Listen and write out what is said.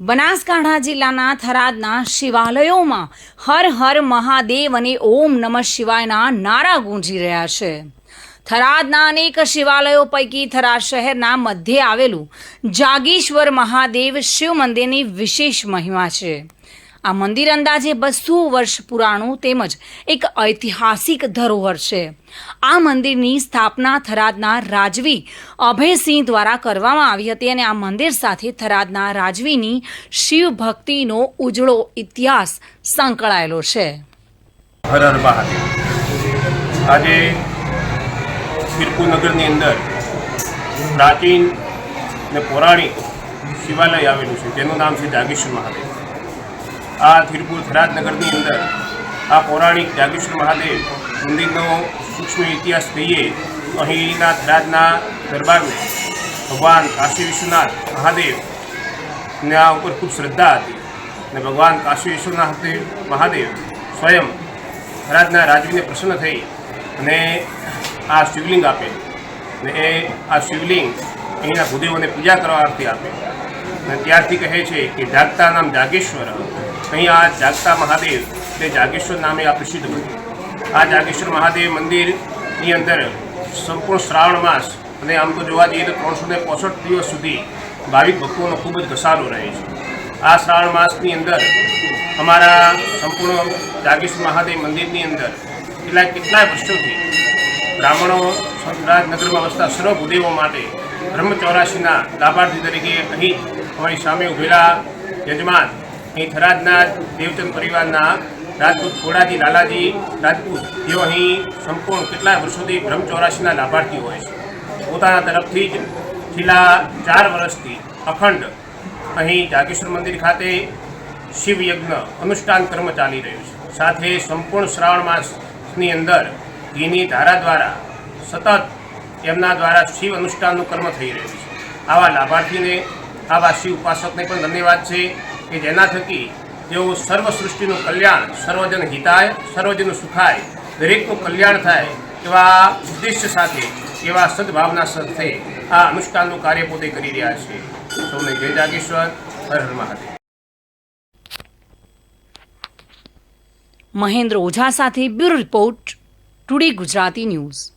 બનાસકાંઠા જિલ્લાના થરાદના શિવાલયોમાં હર હર મહાદેવ અને ઓમ નમઃ શિવાયના નારા ગુંજી રહ્યા છે. થરાદના અનેક શિવાલયો પૈકી થરાદ શહેરના મધ્યે આવેલું જાગીશ્વર મહાદેવ શિવ મંદિરની વિશેષ મહિમા છે. આ મંદિર અંદાજે બસો વર્ષ પુરાણું તેમજ એક ઐતિહાસિક ધરોહર છે. આ મંદિરની સ્થાપના થરાદના રાજવી અભયસિંહ દ્વારા કરવામાં આવી હતી અને આ મંદિર સાથે થરાદના રાજવીની શિવ ભક્તિનો ઉજળો ઇતિહાસ સંકળાયેલો છે. આજે શિરપુરનગરની અંદર પ્રાચીન ને પૌરાણિક શિવાલય આવેલું છે. તેનું નામ છે જાગેશ્વર મહાદેવ. આ તિરુપુર થરાદ નગરની અંદર આ પૌરાણિક જાગેશ્વર મહાદેવ મંદિરનો સૂક્ષ્મ ઇતિહાસ કહીએ તો અહીંના થરાદના દરબારને ભગવાન કાશી વિશ્વનાથ મહાદેવ ને આ ઉપર ખૂબ શ્રદ્ધા હતી. અને ભગવાન કાશી વિશ્વનાથ મહાદેવ સ્વયં થરાદના રાજવીને પ્રસન્ન થઈ અને આ શિવલિંગ આપે. ને એ આ શિવલિંગ અહીંના ભૂદેવોને પૂજા કરવા અર્થે આપે. અને ત્યારથી કહે છે કે જાગતા નામ જાગેશ્વર. અહીં આ જાગતા મહાદેવ તે જાગેશ્વર નામે આ પ્રસિદ્ધ બન્યું આ જાગેશ્વર મહાદેવ મંદિરની અંદર સંપૂર્ણ શ્રાવણ માસ અને આમ તો જોવા જઈએ તો ત્રણસો ને પોસઠ દિવસ સુધી ભાવિક ભક્તોનો ખૂબ જ ઘસારો રહે છે. આ શ્રાવણ માસની અંદર અમારા સંપૂર્ણ જાગેશ્વર મહાદેવ મંદિરની અંદર કેટલાય કેટલાય વર્ષોથી બ્રાહ્મણો રાજનગરમાં વસતા સર્વ ભૂદેવો માટે બ્રહ્મ ચોરાશીના લાભાર્થી તરીકે અહીં અમારી સામે ઉભેલા યજમાન અહીં થરાદના દેવચંદ પરિવારના રાજપૂત ખોડાજી લાલાજી, રાજપૂત જેઓ અહીં સંપૂર્ણ કેટલાય વર્ષોથી બ્રહ્મ ચોરાશીના લાભાર્થી હોય છે. પોતાના તરફથી જ છેલ્લા ચાર વર્ષથી અખંડ અહીં જાગેશ્વર મંદિર ખાતે શિવ યજ્ઞ અનુષ્ઠાન કર્મ ચાલી રહ્યું છે. સાથે સંપૂર્ણ શ્રાવણ માસની અંદર ઘીની ધારા દ્વારા સતત એમના દ્વારા શિવ અનુષ્ઠાનનું કર્મ થઈ રહ્યું છે. આવા લાભાર્થીને, આવા શિવ ઉપાસકને પણ ધન્યવાદ છે. કે જેના થકી તેઓ સર્વ સૃષ્ટિનું કલ્યાણ, સર્વજન હિતાય, સર્વજન સુખાય, દરેકનું કલ્યાણ થાય એવા ઉદ્દેશ્ય સાથે, એવા સદભાવના સાથે આ અનુષ્ઠાનનું કાર્ય પોતે કરી રહ્યા છે. સૌને જય જાગેશ્વર. હર હર મહાદેવ. મહેન્દ્ર ઓઝા સાથે bureau report today Gujarati news.